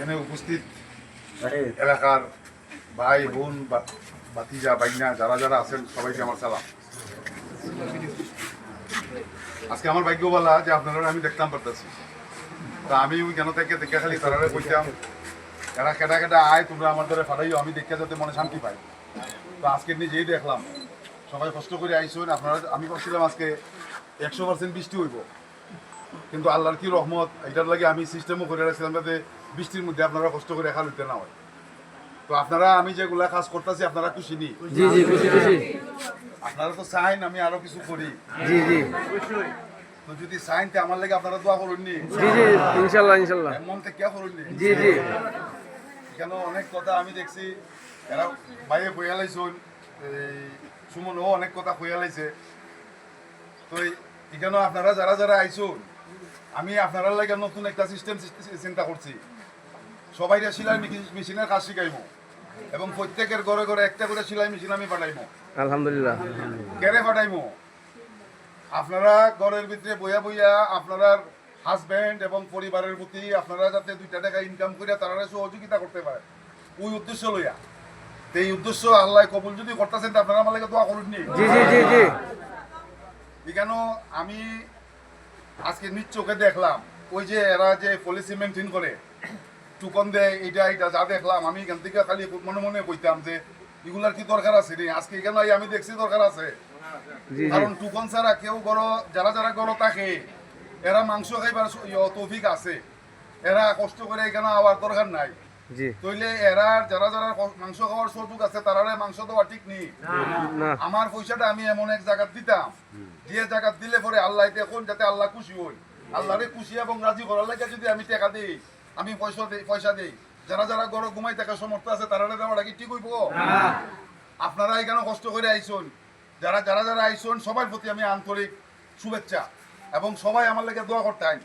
এখানে উপস্থিত এলাকার ভাই বোন বাতিজা বাইনা যারা যারা আছেন সবাইকে আমার সালাম। আজকে আমার ভাগ্য বলা যে আপনারা আমি দেখতাম পারতেছি। তা আমি কেন থেকে দেখে খালি তারা কইতাম এরা কেটা কেটা আয় তোমরা আমার ধরে ফাটাইও আমি দেখে যাতে মনে শান্তি পাই। তো আজকে নিজেই দেখলাম। সবাই কষ্ট করে আইসুন আপনারা আমি করছিলাম আজকে একশো পার্সেন্ট বৃষ্টি হইব। কিন্তু আল্লাহর কি রহমত এটার লাগে আমি সিস্টেমও করে রাখছিলাম যাতে বৃষ্টির মধ্যে আপনারা কষ্ট করে একা না হয়। তো আপনারা আমি যেগুলা কাজ করতেছি আপনারা খুশি নি? আপনারা তো চাইন আমি আরও কিছু করি। জি জি। তো যদি চাইন আমার লাগে আপনারা দোয়া করুন নি। জি জি থেকে করুন নি? জি জি। কেন অনেক কথা আমি দেখছি এরা বাইরে কইয়া লাইছুন এই সুমনও অনেক কথা কইয়া লাইছে। তো এই- এখানে আপনারা যারা যারা আইছুন আমি আপনারা লাগে নতুন একটা সিস্টেম চিন্তা করছি। সবাই সেলাই মেশিন- মেশিনের কাজ শিখাইব। এবং প্রত্যেকের ঘরে ঘরে একটা করে সেলাই মেশিন আমি পাঠাইব। আলহামদুলিল্লাহ। কেড়ে পাঠাইব? আপনারা ঘরের ভিতরে বইয়া বইয়া আপনার হাজব্যান্ড এবং পরিবারের প্রতি আপনারা যাতে দুইটা টাকা ইনকাম করে তারা সহযোগিতা করতে পারে। ওই উদ্দেশ্য লইয়া। এই উদ্দেশ্য আল্লাহ কবুল যদি করতেছেন আপনারা আমার লাগে দোয়া করুন নি। জি জি জি জি। এখানে আমি আজকে নিজ চোখে দেখলাম। ওই যে এরা যে পলিসি মেনটেন করে টুকন দেয় এটা এটা যা দেখলাম আমি এখান থেকে খালি মনে মনে কইতাম যে এগুলার কি দরকার আছে রে? আজকে এখানে আমি দেখছি দরকার আছে। কারণ টুকন ছাড়া কেউ গড় যারা যারা গড় থাকে এরা মাংস খাইবার তৌফিক আছে। এরা কষ্ট করে এখানে আবার দরকার নাই। তইলে এরা যারা যারা ক- মাংস খাওয়ার সুযোগ আছে তারা মাংস দেওয়া ঠিক নেই। আমার পয়সাটা আমি এমন এক জায়গাত দিতাম যে জায়গাত দিলে পরে আল্লাহ দেখুন যাতে আল্লাহ খুশি হই আল্লাহরে খুশি এবং রাজি করার লাগে যদি আমি টাকা দিই আমি পয়সা দিই পয়সা দিই। যারা যারা গড় ঘুমাই থাকার সমর্থ আছে তারা দেওয়াটা কি ঠিক হইব। আপনারা এখানে কষ্ট করে আইসুন। যারা যারা যারা আইসুন সবার প্রতি আমি আন্তরিক শুভেচ্ছা। এবং সবাই আমার লাগে দোয়া করতেন।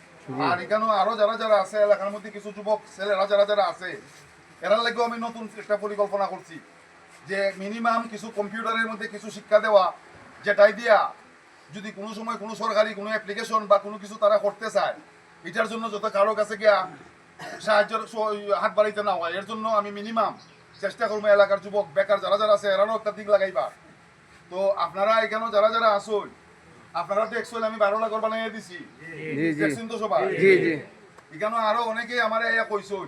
আর এখানে আরও যারা যারা আছে, এলাকার মধ্যে কিছু যুবক, ছেলেরা যারা যারা আছে এরা লাগেও আমি নতুন একটা পরিকল্পনা করছি যে মিনিমাম কিছু কম্পিউটারের মধ্যে কিছু শিক্ষা দেওয়া, যেটাই দিয়া যদি কোনো সময় কোনো সরকারি কোনো অ্যাপ্লিকেশন বা কোনো কিছু তারা করতে চায়, এটার জন্য যত কারও কাছে গিয়া সাহায্যের হাত বাড়াইতে না হয়, এর জন্য আমি মিনিমাম চেষ্টা করব এলাকার যুবক, বেকার যারা যারা আছে, এরারও একটা দিক লাগাইবা তো আপনারা এখানে যারা যারা আসুন আপনারা তো একচুয়ালি আমি বারো লাখ বানাইয়া দিছি। জি জি। তো সবাই? জি জি। এখানে আরও অনেকেই আমার এয়া কইসুন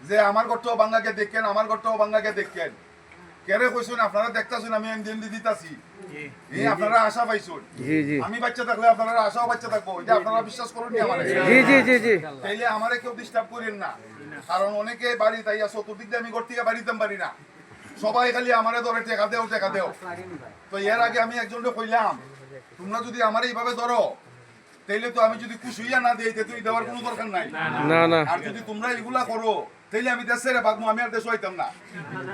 যে আমার ঘরটাও বাংলাকে দেখেন আমার ঘরটাও বাংলাকে দেখেন। কেরে কইসুন আপনারা দেখতাছুন আমি এমনি দিতাছি। এই আপনারা আশা পাইছুন? আমি বাচ্চা থাকলে আপনারা আশাও বাচ্চা থাকব। এটা আপনারা বিশ্বাস করুন আমারে? জি জি জি জি। তাইলে আমারে কেউ ডিস্টার্ব করেন না। কারণ অনেকে বাড়ি তাই চতুর্দিক দিয়ে আমি ঘর থেকে বাড়িতাম পারি না। সবাই খালি আমারে ধরে টেকা দেও টেকা দেও। তো এর আগে আমি একজনকে কইলাম তোমরা যদি আমার এইভাবে ধরো তাইলে তো আমি যদি কুশুইয়া না দিই তুই দেওয়ার কোনো দরকার নাই। না না আর যদি তোমরা এগুলা করো তাইলে আমি দেশের বাগমু আমি আর দেশ হইতাম না।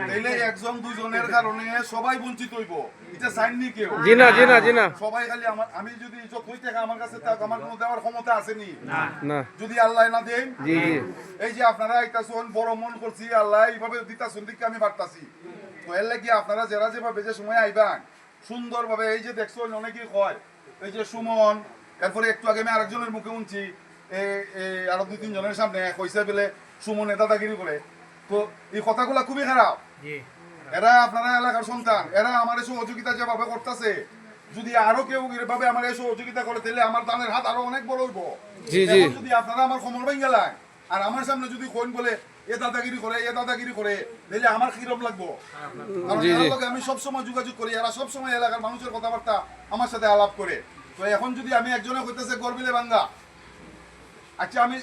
তাইলে একজন দুইজনের কারণে সবাই বঞ্চিত হইব। এটা চাইন নি কেউ। জি না জি না জি না। সবাই খালি আমার আমি যদি টাকা আমার কাছে থাক আমার কোনো দেওয়ার ক্ষমতা আসেনি। না। যদি আল্লাহ না দেন জি জি। এই যে আপনারা একটা শোন বড় মন করছি আল্লাহ এইভাবে দিতাছুন দিকে আমি বাড়তাছি। তো এর লাগি আপনারা যারা যেভাবে যে সময় আইবান সুন্দরভাবে এই যে দেখছেন অনেকেই কয় এই যে সুমন এরপরে একটু আগে আমি আরেকজনের মুখে শুনছি এই এই আরও দুই তিনজনের সামনে কইছে বলে সুমন দাদাগিরি করে। তো এই কথাগুলা খুবই খারাপ। এরা আপনারা এলাকার সন্তান এরা আমার সহযোগিতা যেভাবে করতেছে যদি আরও কেউ এভাবে আমার এই সহযোগিতা করে তাহলে আমার দানের হাত আরও অনেক বড় হইব। জি, জি। এখন যদি আপনারা আমার খবর পাই গেলেন আর আমার সামনে যদি কোন বলে এ দাদাগিরি করে এ দাদাগিরি করে। তাহলে আমার কিরম লাগবো? আমি সবসময় যোগাযোগ করি এরা সবসময় এলাকার মানুষের কথাবার্তা আমার সাথে আলাপ করে। তো এখন যদি আমি একজনে কইতেছে গরবিলে বাঙ্গা আচ্ছা আমি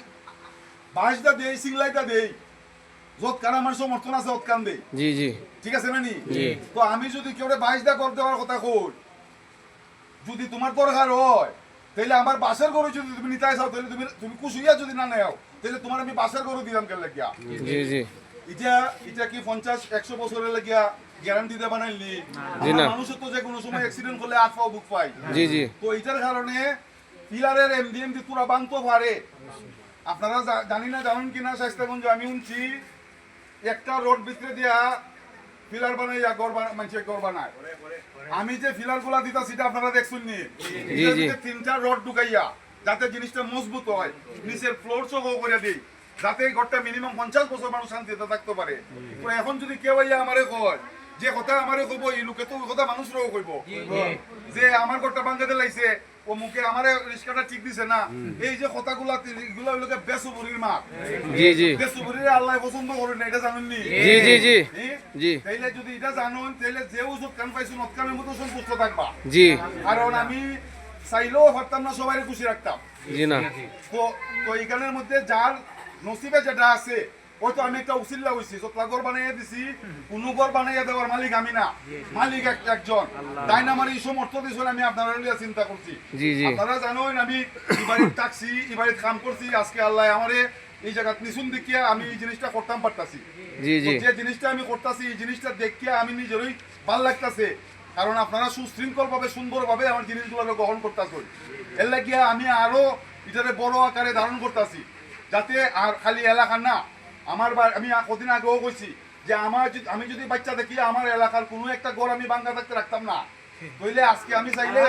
বাঁশদা দেই সিংলাইটা দেই যত কান আমার সমর্থন আছে অত কান দেই। জি জি। ঠিক আছে না নি? জি। তো আমি যদি কেউ বাইশটা কর দেওয়ার কথা কই যদি তোমার দরকার হয় তাহলে আমার বাসের গরু যদি তুমি নিতে চাও তাহলে তুমি তুমি কুশুইয়া যদি না নেও তাহলে তোমার আমি বাসের গরু দিলাম কেন লাগিয়া? জি জি। এটা এটা কি পঞ্চাশ একশো বছরের লাগিয়া গ্যারান্টি বানাইলি তো যে কোনো সময় অ্যাক্সিডেন্ট করলে আট পাও বুক পাই জি জি। তো এটার কারণে পিলারের এমডি এমডি পুরা বানতে পারে আপনারা জানি না জানেন কিনা স্বাস্থ্যগঞ্জ আমি শুনছি একটা রোড ভিতরে দিয়া পিলার বানাইয়া গড় বানা- মানুষে গড় বানায়। আমি যে ফিলারগুলা দিতা সেটা আপনারা দেখছেন নি? তিনটা রড ঢুকাইয়া। যাতে জিনিসটা মজবুত হয়। নিচের ফ্লোর সহ করে দিই। যাতে এই ঘরটা মিনিমাম পঞ্চাশ বছর মানুষ শান্তিতে থাকতে পারে। তো এখন যদি কেউ আইয়া আমারে কয় যে কথা আমারে কব এই লোকে তো ওই কথা মানুষরাও কইব। যে আমার ঘরটা ভাঙ্গাতে লাইছে ও মুখে আমারে রিস্কাটা ঠিক দিছে না। এই যে কথাগুলা এগুলো হইলোকে বেসুবুরির মাপ জি জি। বেসুবুরির আল্লাহ পছন্দ করেন না এটা জানেন নি জি জি জি। জি? জি। তাইলে যদি এটা জানুন তাইলে যে ওষুধ কান পাইছো মতো সন্তুষ্ট থাকবা। জি। কারণ আমি চাইলেও পারতাম না সবাই খুশি রাখতাম। জি না। তো তো এইখানের মধ্যে যার নসিবে যেটা আছে ওই তো আমি একটা উচিল্লা চোতলা ঘর বানাইয়া দিছি কোনো ঘর বানাইয়া দেওয়ার মালিক আমি না। মালিক একজন। তাই না আমার এই সমর্থ দিয়েছেন আমি আপনারা লিয়া চিন্তা করছি। আপনারা জানেন আমি এবারে কাম করছি আজকে আল্লাহ আমারে এই জায়গা নিশুন দেখিয়া আমি এই জিনিসটা করতাম পারতাছি। যে জিনিসটা আমি করতেছি এই জিনিসটা দেখিয়া আমি নিজেরই ভালো লাগতাছে। কারণ আপনারা সুশৃঙ্খল ভাবে সুন্দর ভাবে আমার জিনিসগুলো গ্রহণ করতেছেন এর লাগিয়া আমি আরও এটারে বড় আকারে ধারণ করতেছি যাতে আর খালি এলাকা না আমার আমি কদিন আগেও কইছি যে আমার আমি যদি বাচ্চা দেখি আমার এলাকার কোনো একটা ঘর আমি বাঙ্গা থাকতে রাখতাম না। তইলে আজকে আমি চাইলে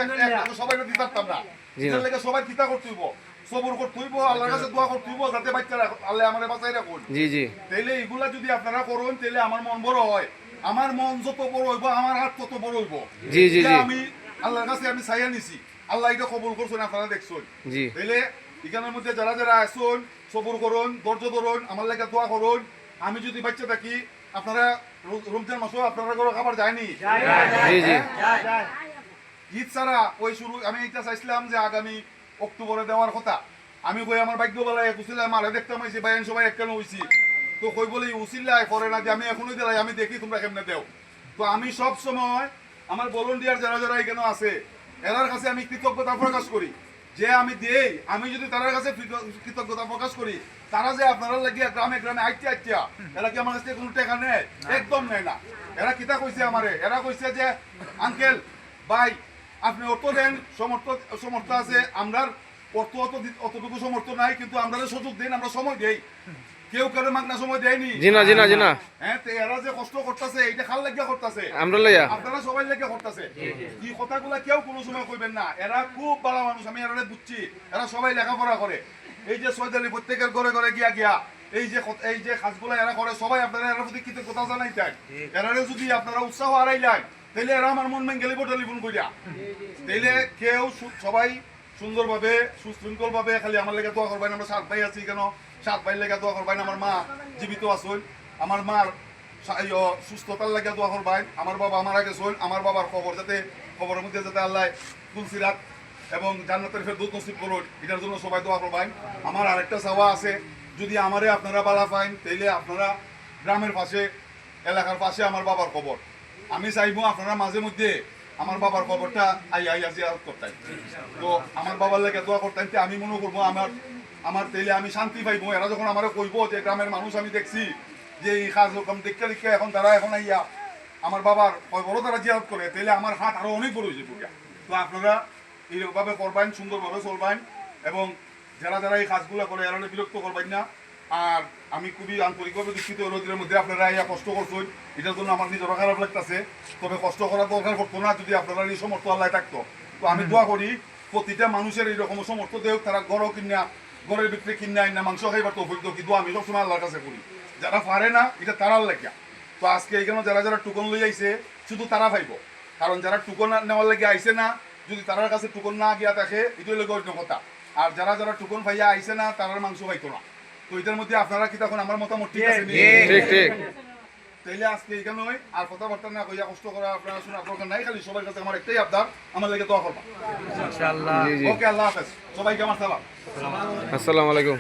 সবাই দিতে পারতাম না। এটার লেগে সবাই কিতা করতে হইব সবর করতে হইব আল্লাহর কাছে দোয়া করতে হইব যাতে বাচ্চারা আল্লাহ আমার বাঁচাই রাখুন। জি জি। তাইলে এগুলা যদি আপনারা করুন তাইলে আমার মন বড় হয়। আমার মন যত বড় হইব আমার হাত তত বড় হইব। জি, জি, জি। আমি আল্লাহর কাছে আমি চাইয়া নিছি। আল্লাহ এটা কবুল করছেন আপনারা দেখছেন। জি। তাইলে এখানের মধ্যে যারা যারা আসুন সবুর করুন ধৈর্য ধরুন আমার লেগে দোয়া করুন। আমি যদি বাচ্চা থাকি আপনারা রমজান মাসও আপনারা ঘরে খাবার যায়নি? জি জি ঈদ ছাড়া ওই শুরু আমি এটা চাইছিলাম যে আগামী অক্টোবরে দেওয়ার কথা। আমি কই আমার ভাগ্য বেলায় কুছিলাম মারে দেখতাম হয়েছি বাইন সবাই একখানে হয়েছি তো কই বলে উচিল্লাই করে না যে আমি এখনই দিলাই, আমি দেখি তোমরা কেমনে দেও। তো আমি সব সময় আমার ভলেন্টিয়ার যারা যারা এখানে আছে এরার কাছে আমি কৃতজ্ঞতা প্রকাশ করি। যে আমি দেই, আমি যদি তার কাছে কৃত- কৃতজ্ঞতা প্রকাশ করি, তারা যে আপনারা লাগিয়া গ্রামে গ্রামে আইটিয়া আইটিয়া এরা কি আমার কাছে কোনো টাকা নেয়? একদম নেয় না। এরা কিতা কইছে আমারে? এরা কইছে যে, আঙ্কেল, ভাই, আপনি অর্থ দেন, সমর্থ সমর্থ আছে আমরা অর্থ অত অতটুকু সমর্থ নাই, কিন্তু আমরা সুযোগ দেন, আমরা সময় দেই। কেউ মাগনা সময় দেয়নি। হ্যাঁ তো এরা যে কষ্ট করতেছে এইটা খাল লাগিয়া করতেছে। আমরা লইয়া। আপনারা সবাই লেগে করতেছে। এই কথাগুলা কেউ কোনো সময় কইবেন না। এরা খুব ভালো মানুষ আমি এরা বুঝছি। এরা সবাই লেখাপড়া করে। এই যে সৈদালি প্রত্যেকের ঘরে ঘরে গিয়া গিয়া এই যে এই যে কাজগুলা এরা করে সবাই আপনারা এর প্রতি কৃতজ্ঞতা জানাইতেন এরারে যদি আপনারা উৎসাহ হারাইলেন তাইলে এরা আমার মন মেন গেলিব টেলিফোন করিয়া তাইলে কেউ সবাই সুন্দরভাবে সুশৃঙ্খল ভাবে খালি আমার লেগে দোয়া করবেন আমরা সাত ভাই আছি কেন? সাত ভাই লেগে দোয়া করবেন, আমার মা জীবিত আসুন আমার মার সুস্থতার লাগে দোয়া করবেন, আমার বাবা মারা গেছেন, আমার বাবার খবর যাতে, খবরের মধ্যে যাতে আল্লাহ তুলসি রাত এবং জান্নাতের ফের দুধ নসিব করুন, এটার জন্য সবাই দোয়া করবেন। আমার আরেকটা চাওয়া আছে, যদি আমারে আপনারা বালা পাইন, তাইলে আপনারা গ্রামের পাশে, এলাকার পাশে আমার বাবার খবর। আমি চাইব আপনারা মাঝে মধ্যে আমার বাবার খবরটা আই আই আজি করতেন। তো আমার বাবার লাগে দোয়া করতেন আমি মনে করব আমার আমার তেলে আমি শান্তি পাইবো। এরা যখন আমার কইবো যে গ্রামের মানুষ আমি দেখছি যে এই কাজ রকম দেখতে দেখতে এখন তারা এখন আইয়া আমার বাবার বড় তারা জিয়ারত করে তাহলে আমার হাত আরও অনেক বড় হয়েছে পুরা তো আপনারা এইভাবে করবেন সুন্দরভাবে চলবেন এবং যারা যারা এই কাজগুলো করে এরা বিরক্ত করবেন না। আর আমি খুবই আন্তরিকভাবে দুঃখিত রোদের মধ্যে আপনারা ইয়া কষ্ট করছেন এটার জন্য আমার নিজেরও খারাপ লাগতেছে। তবে কষ্ট করার দরকার পড়তো না যদি আপনারা এই সমর্থ আল্লাহ থাকতো। তো আমি দোয়া করি প্রতিটা মানুষের এইরকম সমর্থ দেখ তারা গড়ও কিনা গড়ের ভিতরে আইন না মাংস খাইবার তো অভিজ্ঞ কিন্তু আমি সবসময় আল্লাহর কাছে করি। যারা পারে না এটা তারার লাগিয়া। তো আজকে এখানে যারা যারা টুকন লই আইছে শুধু তারা ভাইব। কারণ যারা টুকন নেওয়ার লাগে আইসে না যদি তারার কাছে টুকন না গিয়া থাকে এটাই লোক অন্য কথা। আর যারা যারা টুকন পাইয়া আইসে না তারার মাংস পাইতো না। তো এটার মধ্যে আপনারা কি তখন আমার মতামত ঠিক আছে? ঠিক ঠিক। তাইলে আজকে এখানে ওই আর কথাবার্তা না কইয়া কষ্ট করা আপনারা শোনা দরকার নাই খালি সবার কাছে আমার একটাই আবদার আমার লাগে দোয়া করবা। জি ওকে আল্লাহ হাফেজ। সবাইকে আমার সালাম। আসসালামু আলাইকুম।